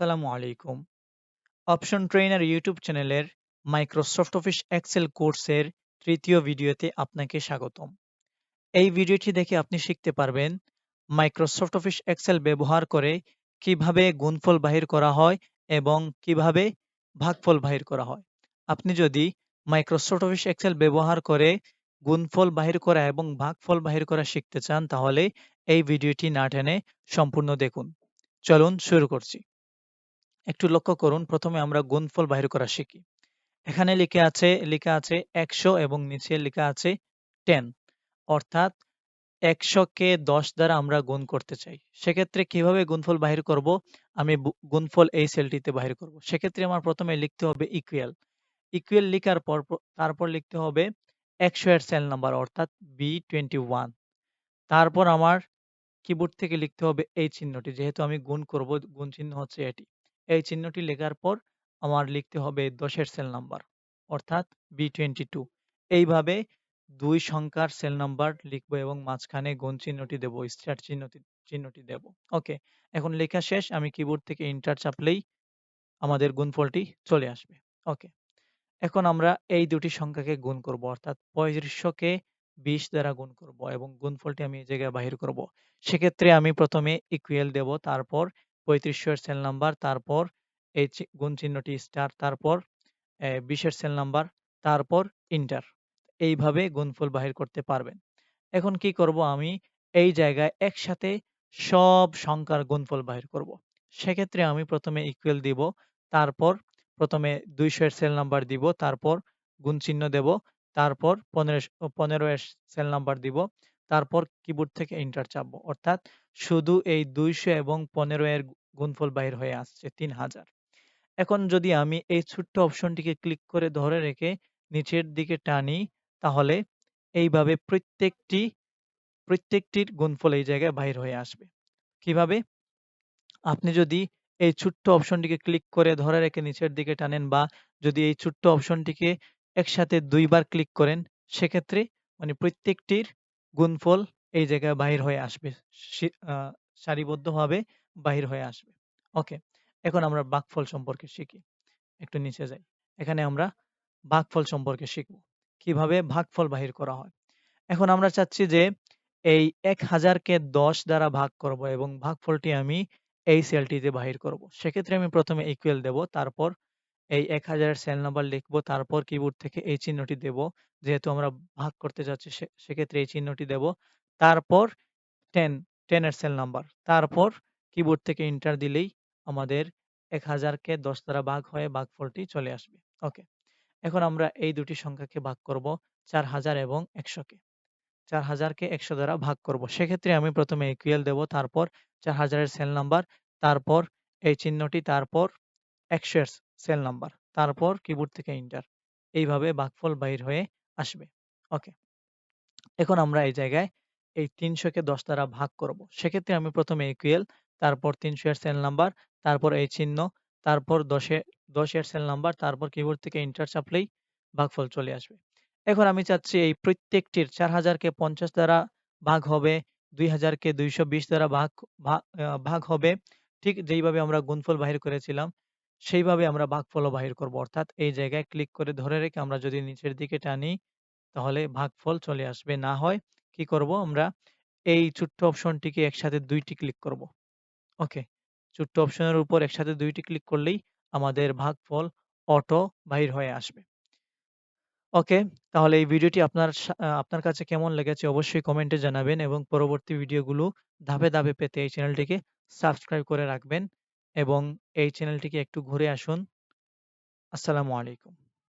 আসসালামু আলাইকুম। Option trainer YouTube চ্যানেলের মাইক্রোসফট অফিস এক্সেল কোর্সের তৃতীয় ভিডিওতে আপনাকে স্বাগতম। এই ভিডিওটি দেখে আপনি শিখতে পারবেন মাইক্রোসফট অফিস এক্সেল ব্যবহার করে কীভাবে গুণফল বাহির করা হয় এবং কীভাবে ভাগফল বাহির করা হয়। আপনি যদি মাইক্রোসফট অফিস এক্সেল ব্যবহার করে গুণফল বাহির করা এবং ভাগফল বাহির করা শিখতে চান, তাহলে এই ভিডিওটি না টেনে সম্পূর্ণ দেখুন। চলুন শুরু করছি। একটু লক্ষ্য করুন, প্রথমে আমরা গুণফল বাহির করা শিখি। এখানে লিখে আছে, লেখা আছে একশো এবং নিচে লেখা আছে টেন অর্থাৎ একশোকে দশ দ্বারা আমরা গুণ করতে চাই। সেক্ষেত্রে কীভাবে গুণফল বাহির করব? আমি গুণফল এই সেলটিতে বাহির করব। সেক্ষেত্রে আমার প্রথমে লিখতে হবে ইকুয়াল ইকুয়াল লিখার পর তারপর লিখতে হবে একশো এর সেল নাম্বার অর্থাৎ বি টোয়েন্টি ওয়ান তারপর আমার কিবোর্ড থেকে লিখতে হবে এই চিহ্নটি। যেহেতু আমি গুণ করব, গুণ চিহ্ন হচ্ছে এটি। এই চিহ্নটি লেখার পর আমার লিখতে হবে দশের সেল নাম্বার অর্থাৎ বি টোয়েন্টি টু এইভাবে দুই সংখ্যার সেল নাম্বার লিখব এবং মাঝখানে গুণ চিহ্নটি দেবো স্টার চিহ্নটি চিহ্নটি দেব। ওকে এখন লেখা শেষ, আমি কিবোর্ড থেকে ইন্টার চাপলেই আমাদের গুণফলটি চলে আসবে। ওকে এখন আমরা এই দুটি সংখ্যাকে গুণ করব, অর্থাৎ পঁয়ত্রিশশোকে বিশ দ্বারা গুণ করব এবং গুণফলটি আমি এই জায়গায় বাহির করব। সেক্ষেত্রে আমি প্রথমে ইকুয়াল দেব, তারপর পঁয়ত্রিশশো সেল নাম্বার তারপর এই গুণ চিহ্নটি স্টার তারপর বিশের সেল নাম্বার তারপর ইন্টার এইভাবে গুণফল বাহির করতে পারবেন। এখন কি করব আমি? এই জায়গায় একসাথে সব সংখ্যার গুণফল বাহির করব। সেক্ষেত্রে আমি প্রথমে ইকুয়াল দিব, তারপর প্রথমে দুইশো এর সেল নাম্বার দিব, তারপর গুণ চিহ্ন দেব, তারপর পনেরো পনেরো এর সেল নাম্বার দিব তারপর কিবোর্ড থেকে ইন্টার চাপবো। অর্থাৎ শুধু এই দুইশো এবং পনেরো এর গুণফল বাহির হয়ে আসছে তিন হাজার এখন যদি আমি এই ছোট্ট অপশনটিকে ক্লিক করে ধরে রেখে নিচের দিকে টানি, তাহলে এইভাবে প্রত্যেকটি, প্রত্যেকটির গুণফল এই জায়গায় বাহির হয়ে আসবে। কীভাবে? আপনি যদি এই ছোট্ট অপশনটিকে ক্লিক করে ধরে রেখে নিচের দিকে টানেন বা যদি এই ছোট্ট অপশনটিকে একসাথে দুইবার ক্লিক করেন, সেক্ষেত্রে মানে প্রত্যেকটির গুণফল এই জায়গায় বাহির হয়ে আসবে। সারিবদ্ধভাবে বাহির হয়ে আসবে। ওকে, এখন আমরা বাকফল সম্পর্কে শিখি। একটু নিচে যাই। এখানে আমরা ভাগফল সম্পর্কে শিখব। কীভাবে ভাগফল বাহির করা হয়? এখন আমরা চাচ্ছি যে এই এক হাজারকে দশ দ্বারা ভাগ করব এবং ভাগফলটি আমি এই সেলটিতে বাহির করব। সেক্ষেত্রে আমি প্রথমে ইকুয়াল দেব, তারপর এই এক হাজারের সেল নাম্বার লিখব, তারপর কিবোর্ড থেকে এই চিহ্নটি দেব। যেহেতু আমরা ভাগ করতে যাচ্ছি সেক্ষেত্রে এই চিহ্নটি দেব। তারপর টেন টেনের সেল নাম্বার তারপর কিবোর্ড থেকে ইন্টার দিলেই আমাদের এক হাজারকে দশ দ্বারা ভাগ হয়ে ভাগফলটি চলে আসবে। ওকে এখন আমরা এই দুটি সংখ্যাকে ভাগ করব, চার হাজার এবং একশোকে চার হাজারকে একশো দ্বারা ভাগ করব। সেক্ষেত্রে আমি প্রথমে ইকুয়াল দেব, তারপর চার হাজারের সেল নাম্বার তারপর এই চিহ্নটি, তারপর একশো এর সেল নাম্বার তারপর কিবোর্ড থেকে ইন্টার এইভাবে ভাগফল বাহির হয়ে আসবে। ওকে এখন আমরা এই জায়গায় এই তিনশোকে দশ দ্বারা ভাগ করব। সেক্ষেত্রে আমি প্রথমে ইকুয়াল তারপর তিনশো এর সেল নাম্বার তারপর এই চিহ্ন, তারপর দশে দশের সেল নাম্বার তারপর কিবোর্ড থেকে ইন্টার চাপলেই ভাগফল চলে আসবে। এখন আমি চাচ্ছি এই প্রত্যেকটির চার হাজারকে পঞ্চাশ দ্বারা ভাগ হবে, দুই হাজারকে দুইশো বিশ দ্বারা ভাগ ভাগ হবে। ঠিক যেইভাবে আমরা গুণফল বাহির করেছিলাম সেইভাবে আমরা ভাগফলও বাহির করব। অর্থাৎ এই জায়গায় ক্লিক করে ধরে রেখে আমরা যদি নিচের দিকে টানি, তাহলে ভাগফল চলে আসবে। না হয় কি করব আমরা, এই ছোট্ট অপশনটিকে একসাথে দুইটি ক্লিক করব। ওকে, ছোট্ট অপশনের উপর একসাথে দুইটি ক্লিক করলেই আমাদের ভাগফল অটো বাহির হয়ে আসবে। ওকে, তাহলে এই ভিডিওটি আপনার আপনার কাছে কেমন লেগেছে অবশ্যই কমেন্টে জানাবেন এবং পরবর্তী ভিডিওগুলো ধাপে ধাপে পেতে এই চ্যানেলটিকে সাবস্ক্রাইব করে রাখবেন। এবং এই চ্যানেলটিকে একটু ঘুরে আসুন। আসসালামু আলাইকুম।